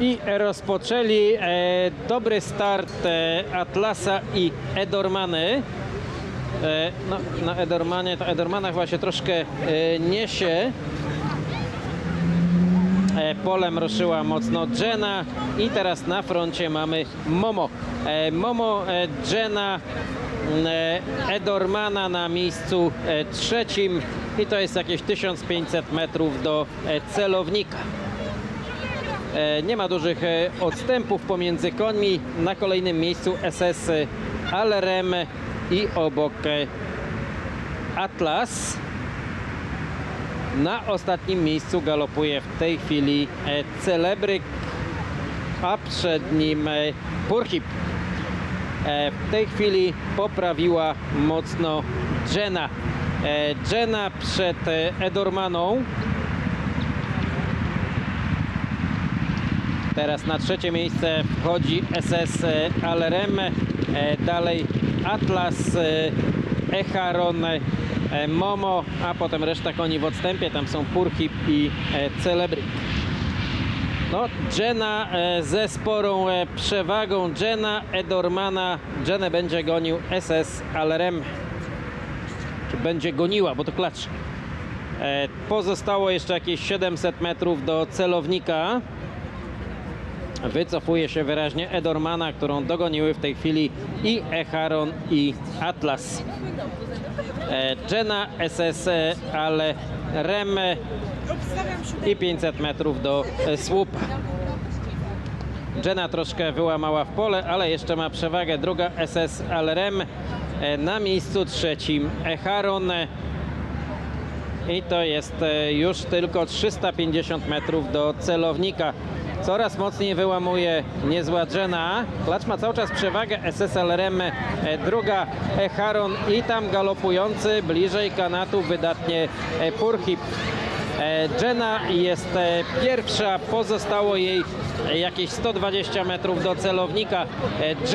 I rozpoczęli e, dobry start e, Atlasa i Edormany. E, no, na Edormanie, to Edormana chyba się troszkę niesie. Polem ruszyła mocno Jenna i teraz na froncie mamy Momo. Momo, Jenna, Edormana na miejscu trzecim i to jest jakieś 1500 metrów do celownika. E, Nie ma dużych e, odstępów pomiędzy końmi. Na kolejnym miejscu SS Alerem i obok e, Atlas. Na ostatnim miejscu galopuje w tej chwili Celebryk, a przed nim Purhip. W tej chwili poprawiła mocno Jenna. Jenna przed Edormaną. Teraz na trzecie miejsce wchodzi SS Alerem, e, dalej Atlas, e, Echaron, e, Momo, a potem reszta koni w odstępie. Tam są Purhip i Celebryk. No, Jenna ze sporą przewagą. Jenna Edormana. Jenę będzie gonił SS Alerem. Czy będzie goniła, bo to klacz. Pozostało jeszcze jakieś 700 metrów do celownika. Wycofuje się wyraźnie Edormana, którą dogoniły w tej chwili i Echaron i Atlas. E, Jenna, SS, e, ale Rem i 500 metrów do e, słupa. Jenna troszkę wyłamała w pole, ale jeszcze ma przewagę. Druga SS Alrem e, na miejscu trzecim Echaron. e, I to jest e, już tylko 350 metrów do celownika. Coraz mocniej wyłamuje niezła Jenna. Klacz ma cały czas przewagę SSLRM. e, Druga Echaron i tam galopujący bliżej kanatu wydatnie e, Purhip. E, Jenna jest e, pierwsza, pozostało jej e, jakieś 120 metrów do celownika. E,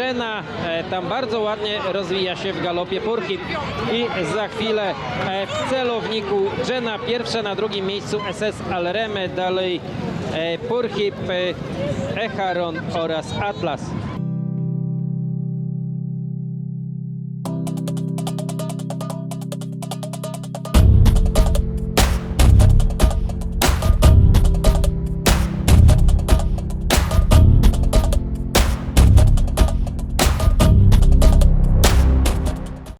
Jenna e, tam bardzo ładnie rozwija się w galopie Purhip i za chwilę e, w celowniku Jenna pierwsza na drugim miejscu SS Alreme, dalej e, Purhip, e, Echaron oraz Atlas.